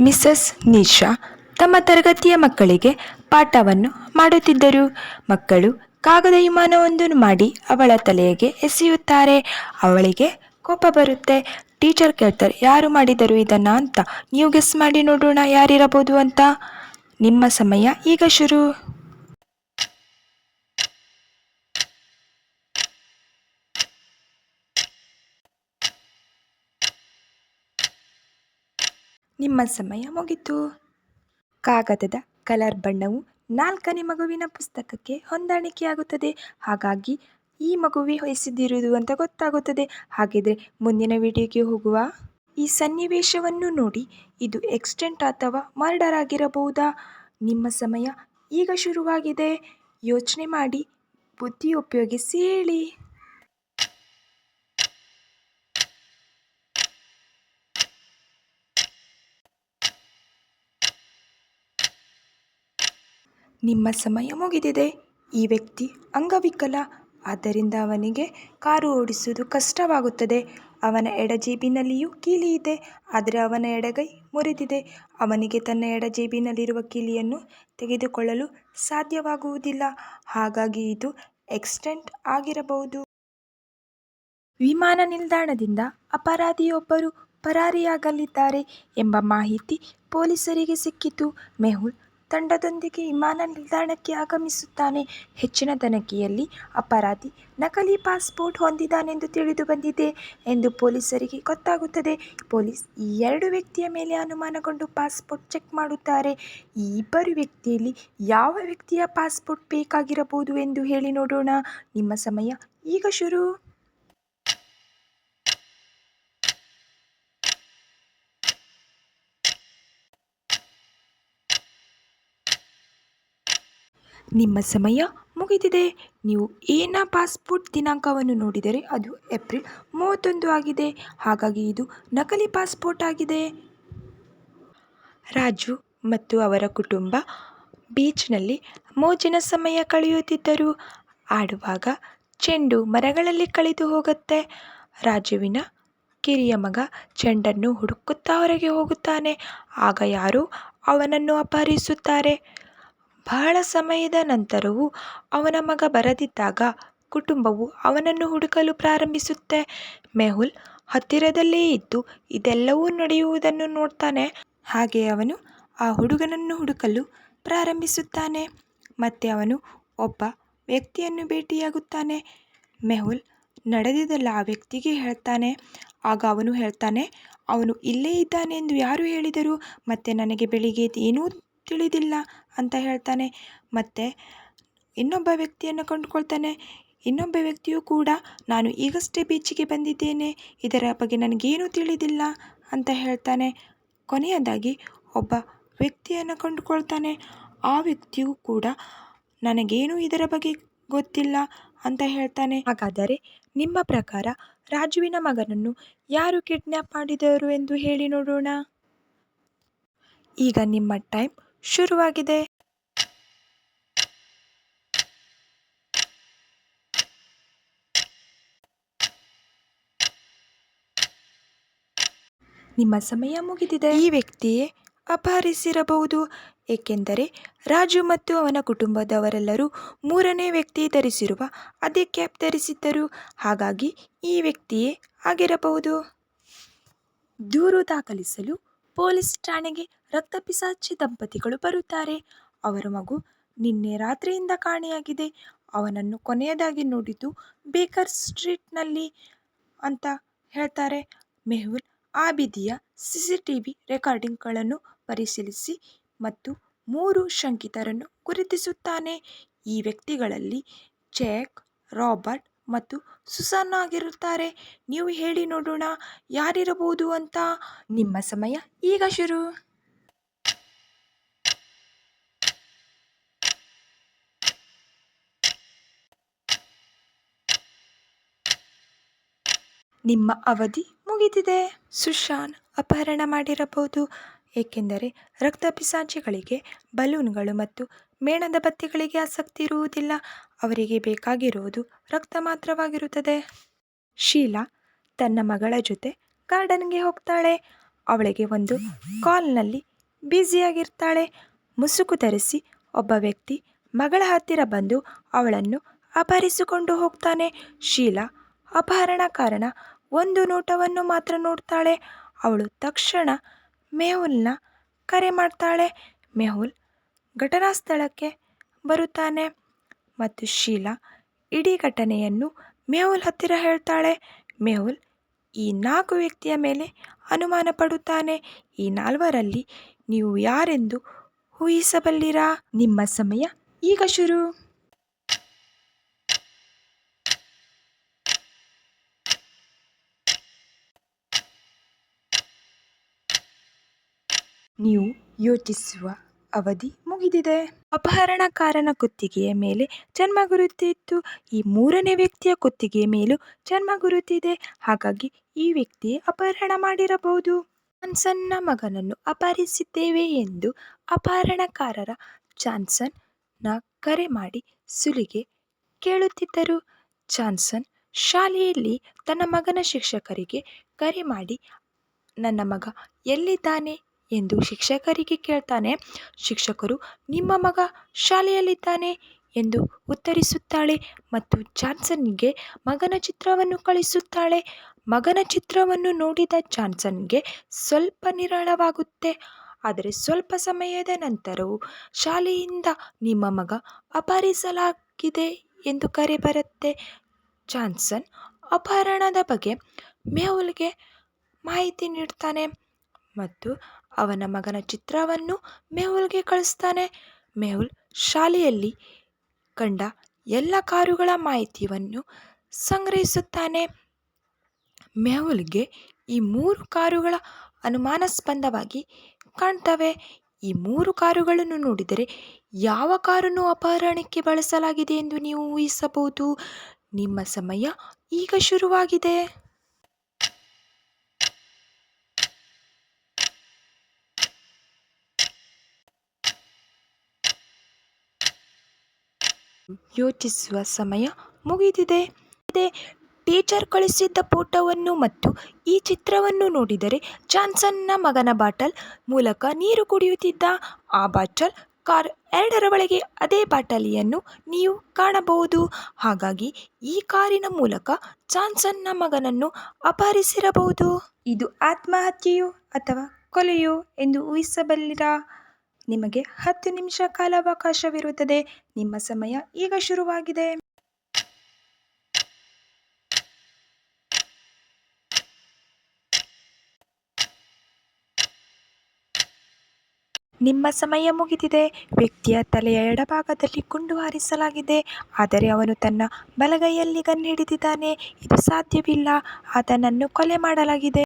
Mrs Nisha ತಮ್ಮ ತರಗತಿಯ ಮಕ್ಕಳಿಗೆ ಪಾಠವನ್ನು ಮಾಡುತ್ತಿದ್ದರು. ಮಕ್ಕಳು ಕಾಗದ ವಿಮಾನವೊಂದನ್ನು ಮಾಡಿ ಅವಳ ತಲೆಗೆ ಎಸೆಯುತ್ತಾರೆ. ಅವಳಿಗೆ ಕೋಪ ಬರುತ್ತೆ. ಟೀಚರ್ ಕೇಳ್ತಾರೆ, ಯಾರು ಮಾಡಿದರು ಇದನ್ನು ಅಂತ. ನೀವು ಗೆಸ್ ಮಾಡಿ ನೋಡೋಣ ಯಾರಿರಬಹುದು ಅಂತ. ನಿಮ್ಮ ಸಮಯ ಈಗ ಶುರು. ನಿಮ್ಮ ಸಮಯ ಮುಗಿತು. ಕಾಗದದ ಕಲರ್ ಬಣ್ಣವು ನಾಲ್ಕನೇ ಮಗುವಿನ ಪುಸ್ತಕಕ್ಕೆ ಹೊಂದಾಣಿಕೆಯಾಗುತ್ತದೆ. ಹಾಗಾಗಿ ಈ ಮಗುವೆ ವಹಿಸಿದಿರುವುದು ಅಂತ ಗೊತ್ತಾಗುತ್ತದೆ. ಹಾಗಿದ್ರೆ ಮುಂದಿನ ವಿಡಿಯೋಗೆ ಹೋಗುವ ಈ ಸನ್ನಿವೇಶವನ್ನು ನೋಡಿ. ಇದು ಎಕ್ಸ್ಟೆಂಟ್ ಅಥವಾ ಮರ್ಡರ್ ಆಗಿರಬಹುದಾ? ನಿಮ್ಮ ಸಮಯ ಈಗ ಶುರುವಾಗಿದೆ. ಯೋಚನೆ ಮಾಡಿ, ಬುದ್ಧಿ ಉಪಯೋಗಿಸಿ ಹೇಳಿ. ನಿಮ್ಮ ಸಮಯ ಮುಗಿದಿದೆ. ಈ ವ್ಯಕ್ತಿ ಅಂಗವಿಕಲ. ಆದ್ದರಿಂದ ಅವನಿಗೆ ಕಾರು ಓಡಿಸುವುದು ಕಷ್ಟವಾಗುತ್ತದೆ. ಅವನ ಎಡ ಜೇಬಿನಲ್ಲಿಯೂ ಕೀಲಿ ಇದೆ. ಆದರೆ ಅವನ ಎಡಗೈ ಮುರಿದಿದೆ. ಅವನಿಗೆ ತನ್ನ ಎಡ ಜೇಬಿನಲ್ಲಿರುವ ಕೀಲಿಯನ್ನು ತೆಗೆದುಕೊಳ್ಳಲು ಸಾಧ್ಯವಾಗುವುದಿಲ್ಲ. ಹಾಗಾಗಿ ಇದು ಎಕ್ಸ್ಟೆಂಟ್ ಆಗಿರಬಹುದು. ವಿಮಾನ ನಿಲ್ದಾಣದಿಂದ ಅಪರಾಧಿಯೊಬ್ಬರು ಪರಾರಿಯಾಗಲಿದ್ದಾರೆ ಎಂಬ ಮಾಹಿತಿ ಪೊಲೀಸರಿಗೆ ಸಿಕ್ಕಿತು. ಮೆಹುಲ್ ತಂಡದೊಂದಿಗೆ ವಿಮಾನ ನಿಲ್ದಾಣಕ್ಕೆ ಆಗಮಿಸುತ್ತಾನೆ. ಹೆಚ್ಚಿನ ತನಿಖೆಯಲ್ಲಿ ಅಪರಾಧಿ ನಕಲಿ ಪಾಸ್ಪೋರ್ಟ್ ಹೊಂದಿದ್ದಾನೆಂದು ತಿಳಿದು ಬಂದಿದೆ ಎಂದು ಪೊಲೀಸರಿಗೆ ಗೊತ್ತಾಗುತ್ತದೆ. ಪೊಲೀಸ್ ಈ ಎರಡು ವ್ಯಕ್ತಿಯ ಮೇಲೆ ಅನುಮಾನಗೊಂಡು ಪಾಸ್ಪೋರ್ಟ್ ಚೆಕ್ ಮಾಡುತ್ತಾರೆ. ಈ ಇಬ್ಬರು ವ್ಯಕ್ತಿಯಲ್ಲಿ ಯಾವ ವ್ಯಕ್ತಿಯ ಪಾಸ್ಪೋರ್ಟ್ ಬೇಕಾಗಿರಬಹುದು ಎಂದು ಹೇಳಿ ನೋಡೋಣ. ನಿಮ್ಮ ಸಮಯ ಈಗ ಶುರು. ನಿಮ್ಮ ಸಮಯ ಮುಗಿದಿದೆ. ನೀವು ಏನ ಪಾಸ್ಪೋರ್ಟ್ ದಿನಾಂಕವನ್ನು ನೋಡಿದರೆ ಅದು ಏಪ್ರಿಲ್ ಮೂವತ್ತೊಂದು ಆಗಿದೆ. ಹಾಗಾಗಿ ಇದು ನಕಲಿ ಪಾಸ್ಪೋರ್ಟ್ ಆಗಿದೆ. ರಾಜು ಮತ್ತು ಅವರ ಕುಟುಂಬ ಬೀಚ್ನಲ್ಲಿ ಮೋಜಿನ ಸಮಯ ಕಳೆಯುತ್ತಿದ್ದರು. ಆಡುವಾಗ ಚೆಂಡು ಮರಗಳಲ್ಲಿ ಕಳೆದು ಹೋಗುತ್ತೆ. ರಾಜುವಿನ ಕಿರಿಯ ಮಗ ಚೆಂಡನ್ನು ಹುಡುಕುತ್ತಾ ಹೊರಗೆ ಹೋಗುತ್ತಾನೆ. ಆಗ ಯಾರೋ ಅವನನ್ನು ಅಪಹರಿಸುತ್ತಾರೆ. ಬಹಳ ಸಮಯದ ನಂತರವೂ ಅವನ ಮಗ ಬರದಿದ್ದಾಗ ಕುಟುಂಬವು ಅವನನ್ನು ಹುಡುಕಲು ಪ್ರಾರಂಭಿಸುತ್ತೆ. ಮೆಹುಲ್ ಹತ್ತಿರದಲ್ಲೇ ಇದ್ದು ಇದೆಲ್ಲವೂ ನಡೆಯುವುದನ್ನು ನೋಡ್ತಾನೆ. ಹಾಗೆ ಅವನು ಆ ಹುಡುಗನನ್ನು ಹುಡುಕಲು ಪ್ರಾರಂಭಿಸುತ್ತಾನೆ. ಮತ್ತೆ ಅವನು ಒಬ್ಬ ವ್ಯಕ್ತಿಯನ್ನು ಭೇಟಿಯಾಗುತ್ತಾನೆ. ಮೆಹುಲ್ ನಡೆದಿದ್ದಲ್ಲ ಆ ವ್ಯಕ್ತಿಗೆ ಹೇಳ್ತಾನೆ. ಆಗ ಅವನು ಹೇಳ್ತಾನೆ, ಅವನು ಇಲ್ಲೇ ಇದ್ದಾನೆ ಎಂದು ಯಾರು ಹೇಳಿದರು? ಮತ್ತೆ ನನಗೆ ಬೆಳಿಗ್ಗೆ ಏನೂ ತಿಳಿದಿಲ್ಲ ಅಂತ ಹೇಳ್ತಾನೆ. ಮತ್ತು ಇನ್ನೊಬ್ಬ ವ್ಯಕ್ತಿಯನ್ನು ಕಂಡುಕೊಳ್ತಾನೆ. ಇನ್ನೊಬ್ಬ ವ್ಯಕ್ತಿಯು ಕೂಡ, ನಾನು ಈಗಷ್ಟೇ ಬೀಚಿಗೆ ಬಂದಿದ್ದೇನೆ. ಇದರ ಬಗ್ಗೆ ನನಗೇನೂ ತಿಳಿದಿಲ್ಲ ಅಂತ ಹೇಳ್ತಾನೆ. ಕೊನೆಯದಾಗಿ ಒಬ್ಬ ವ್ಯಕ್ತಿಯನ್ನು ಕಂಡುಕೊಳ್ತಾನೆ. ಆ ವ್ಯಕ್ತಿಯು ಕೂಡ, ನನಗೇನೂ ಇದರ ಬಗ್ಗೆ ಗೊತ್ತಿಲ್ಲ ಅಂತ ಹೇಳ್ತಾನೆ. ಹಾಗಾದರೆ ನಿಮ್ಮ ಪ್ರಕಾರ ರಾಜುವಿನ ಮಗನನ್ನು ಯಾರು ಕಿಡ್ನ್ಯಾಪ್ ಮಾಡಿದರು ಎಂದು ಹೇಳಿ ನೋಡೋಣ. ಈಗ ನಿಮ್ಮ ಟೈಮ್. ಶುರುವಾಗಿದೆ. ನಿಮ್ಮ ಸಮಯ ಮುಗಿದಿದೆ. ಈ ವ್ಯಕ್ತಿಯೇ ಅಪಹರಿಸಿರಬಹುದು. ಏಕೆಂದರೆ ರಾಜು ಮತ್ತು ಅವನ ಕುಟುಂಬದವರೆಲ್ಲರೂ ಮೂರನೇ ವ್ಯಕ್ತಿ ಧರಿಸಿರುವ ಅದೇ ಕ್ಯಾಪ್ ಧರಿಸಿದ್ದರು ಹಾಗಾಗಿ ಈ ವ್ಯಕ್ತಿಯೇ ಆಗಿರಬಹುದು. ದೂರು ದಾಖಲಿಸಲು ಪೊಲೀಸ್ ಠಾಣೆಗೆ ರಕ್ತಪಿಸಾಚಿ ದಂಪತಿಗಳು ಬರುತ್ತಾರೆ. ಅವರ ಮಗು ನಿನ್ನೆ ರಾತ್ರಿಯಿಂದ ಕಾಣೆಯಾಗಿದೆ. ಅವನನ್ನು ಕೊನೆಯದಾಗಿ ನೋಡಿದ್ದು ಬೇಕರ್ ಸ್ಟ್ರೀಟ್ನಲ್ಲಿ ಅಂತ ಹೇಳ್ತಾರೆ. ಮೆಹುಲ್ ಆ ಬೀದಿಯ ವಿ ರೆಕಾರ್ಡಿಂಗ್ಗಳನ್ನು ಪರಿಶೀಲಿಸಿ ಮತ್ತು ಮೂರು ಶಂಕಿತರನ್ನು ಗುರುತಿಸುತ್ತಾನೆ. ಈ ವ್ಯಕ್ತಿಗಳಲ್ಲಿ ಚೆಕ್ ರಾಬರ್ಟ್ ಮತ್ತು ಸುಸಾನ್ ಆಗಿರುತ್ತಾರೆ. ನೀವು ಹೇಳಿ ನೋಡೋಣ, ಯಾರಿರಬಹುದು ಅಂತ. ನಿಮ್ಮ ಸಮಯ ಈಗ ಶುರು. ನಿಮ್ಮ ಅವಧಿ ಮುಗಿದಿದೆ. ಸುಶಾನ್ ಅಪಹರಣ ಮಾಡಿರಬಹುದು. ಏಕೆಂದರೆ ರಕ್ತಪಿಸಾಚಿಗಳಿಗೆ ಬಲೂನ್ಗಳು ಮತ್ತು ಮೇಣದ ಬತ್ತಿಗಳಿಗೆ ಆಸಕ್ತಿ ಇರುವುದಿಲ್ಲ. ಅವರಿಗೆ ಬೇಕಾಗಿರುವುದು ರಕ್ತ ಮಾತ್ರವಾಗಿರುತ್ತದೆ. ಶೀಲಾ ತನ್ನ ಮಗಳ ಜೊತೆ ಗಾರ್ಡನ್ಗೆ ಹೋಗ್ತಾಳೆ. ಅವಳಿಗೆ ಒಂದು ಕಾಲ್ನಲ್ಲಿ ಬ್ಯುಸಿಯಾಗಿರ್ತಾಳೆ. ಮುಸುಕು ಧರಿಸಿ ಒಬ್ಬ ವ್ಯಕ್ತಿ ಮಗಳ ಹತ್ತಿರ ಬಂದು ಅವಳನ್ನು ಅಪಹರಿಸಿಕೊಂಡು ಹೋಗ್ತಾನೆ. ಶೀಲಾ ಅಪಹರಣಕಾರನ ಒಂದು ನೋಟವನ್ನು ಮಾತ್ರ ನೋಡ್ತಾಳೆ. ಅವಳು ತಕ್ಷಣ ಮೆಹುಲ್ನ ಕರೆ ಮಾಡ್ತಾಳೆ. ಮೆಹುಲ್ ಘಟನಾ ಸ್ಥಳಕ್ಕೆ ಬರುತ್ತಾನೆ ಮತ್ತು ಶೀಲಾ ಇಡೀ ಘಟನೆಯನ್ನು ಮೆಹುಲ್ ಹತ್ತಿರ ಹೇಳ್ತಾಳೆ. ಮೆಹುಲ್ ಈ ನಾಲ್ಕು ವ್ಯಕ್ತಿಯ ಮೇಲೆ ಅನುಮಾನ ಪಡುತ್ತಾನೆ. ಈ ನಾಲ್ವರಲ್ಲಿ ನೀವು ಯಾರೆಂದು ಊಹಿಸಬಲ್ಲಿರಾ? ನಿಮ್ಮ ಸಮಯ ಈಗ ಶುರು. ನೀವು ಯೋಚಿಸುವ ಅವಧಿ ಮುಗಿದಿದೆ. ಅಪಹರಣಕಾರನ ಕುತ್ತಿಗೆಯ ಮೇಲೆ ಜನ್ಮ ಗುರುತಿತ್ತು. ಈ ಮೂರನೇ ವ್ಯಕ್ತಿಯ ಕುತ್ತಿಗೆಯ ಮೇಲೂ ಜನ್ಮ ಗುರುತಿದೆ. ಹಾಗಾಗಿ ಈ ವ್ಯಕ್ತಿ ಅಪಹರಣ ಮಾಡಿರಬಹುದು. ಜಾನ್ಸನ್ನ ಮಗನನ್ನು ಅಪಹರಿಸಿದ್ದೇವೆ ಎಂದು ಅಪಹರಣಕಾರರ ಜಾನ್ಸನ್ನ ಕರೆ ಮಾಡಿ ಸುಲಿಗೆ ಕೇಳುತ್ತಿದ್ದರು. ಜಾನ್ಸನ್ ಶಾಲೆಯಲ್ಲಿ ತನ್ನ ಮಗನ ಶಿಕ್ಷಕರಿಗೆ ಕರೆ ಮಾಡಿ, ನನ್ನ ಮಗ ಎಲ್ಲಿದ್ದಾನೆ? ಎಂದು ಶಿಕ್ಷಕರಿಗೆ ಕೇಳ್ತಾನೆ. ಶಿಕ್ಷಕರು, ನಿಮ್ಮ ಮಗ ಶಾಲೆಯಲ್ಲಿದ್ದಾನೆ? ಎಂದು ಉತ್ತರಿಸುತ್ತಾಳೆ ಮತ್ತು ಜಾನ್ಸನ್ಗೆ, ಮಗನ ಚಿತ್ರವನ್ನು ಕಳಿಸುತ್ತಾಳೆ. ಮಗನ ಚಿತ್ರವನ್ನು ನೋಡಿದ ಜಾನ್ಸನ್ಗೆ ಸ್ವಲ್ಪ ನಿರಾಳವಾಗುತ್ತೆ. ಆದರೆ ಸ್ವಲ್ಪ ಸಮಯದ ನಂತರವೂ ಶಾಲೆಯಿಂದ ನಿಮ್ಮ ಮಗ ಅಪಹರಿಸಲಾಗಿದೆ ಎಂದು ಕರೆ ಬರುತ್ತೆ. ಜಾನ್ಸನ್ ಅಪಹರಣದ ಬಗ್ಗೆ ಮೆಹುಲ್ಗೆ ಮಾಹಿತಿ ನೀಡ್ತಾನೆ ಮತ್ತು ಅವನ ಮಗನ ಚಿತ್ರವನ್ನು ಮೆಹುಲ್ಗೆ ಕಳಿಸ್ತಾನೆ. ಮೆಹುಲ್ ಶಾಲೆಯಲ್ಲಿ ಕಂಡ ಎಲ್ಲ ಕಾರುಗಳ ಮಾಹಿತಿಯನ್ನು ಸಂಗ್ರಹಿಸುತ್ತಾನೆ. ಮೆಹುಲ್ಗೆ ಈ ಮೂರು ಕಾರುಗಳ ಅನುಮಾನಾಸ್ಪದವಾಗಿ ಕಾಣ್ತವೆ. ಈ ಮೂರು ಕಾರುಗಳನ್ನು ನೋಡಿದರೆ ಯಾವ ಕಾರನ್ನು ಅಪಹರಣಕ್ಕೆ ಬಳಸಲಾಗಿದೆ ಎಂದು ನೀವು ಊಹಿಸಬಹುದು. ನಿಮ್ಮ ಸಮಯ ಈಗ ಶುರುವಾಗಿದೆ. ಯೋಚಿಸುವ ಸಮಯ ಮುಗಿದಿದೆ. ಅದೇ ಟೀಚರ್ ಕಳಿಸಿದ್ದ ಫೋಟೋವನ್ನು ಮತ್ತು ಈ ಚಿತ್ರವನ್ನು ನೋಡಿದರೆ ಜಾನ್ಸನ್ನ ಮಗನ ಬಾಟಲ್ ಮೂಲಕ ನೀರು ಕುಡಿಯುತ್ತಿದ್ದ ಆ ಬಾಟಲ್ ಕಾರ್ ಎರಡರ ಒಳಗೆ ಅದೇ ಬಾಟಲಿಯನ್ನು ನೀವು ಕಾಣಬಹುದು. ಹಾಗಾಗಿ ಈ ಕಾರಿನ ಮೂಲಕ ಜಾನ್ಸನ್ನ ಮಗನನ್ನು ಅಪಹರಿಸಿರಬಹುದು. ಇದು ಆತ್ಮಹತ್ಯೆಯೋ ಅಥವಾ ಕೊಲೆಯೋ ಎಂದು ಊಹಿಸಬಲ್ಲಿರಾ? ನಿಮಗೆ ಹತ್ತು ನಿಮಿಷ ಕಾಲಾವಕಾಶವಿರುತ್ತದೆ. ನಿಮ್ಮ ಸಮಯ ಈಗ ಶುರುವಾಗಿದೆ. ನಿಮ್ಮ ಸಮಯ ಮುಗಿದಿದೆ. ವ್ಯಕ್ತಿಯ ತಲೆಯ ಎಡಭಾಗದಲ್ಲಿ ಗುಂಡು ಹಾರಿಸಲಾಗಿದೆ. ಆದರೆ ಅವನು ತನ್ನ ಬಲಗೈಯಲ್ಲಿ ಗನ್ ಹಿಡಿದಿದ್ದಾನೆ. ಇದು ಸಾಧ್ಯವಿಲ್ಲ. ಆತನನ್ನು ಕೊಲೆ ಮಾಡಲಾಗಿದೆ.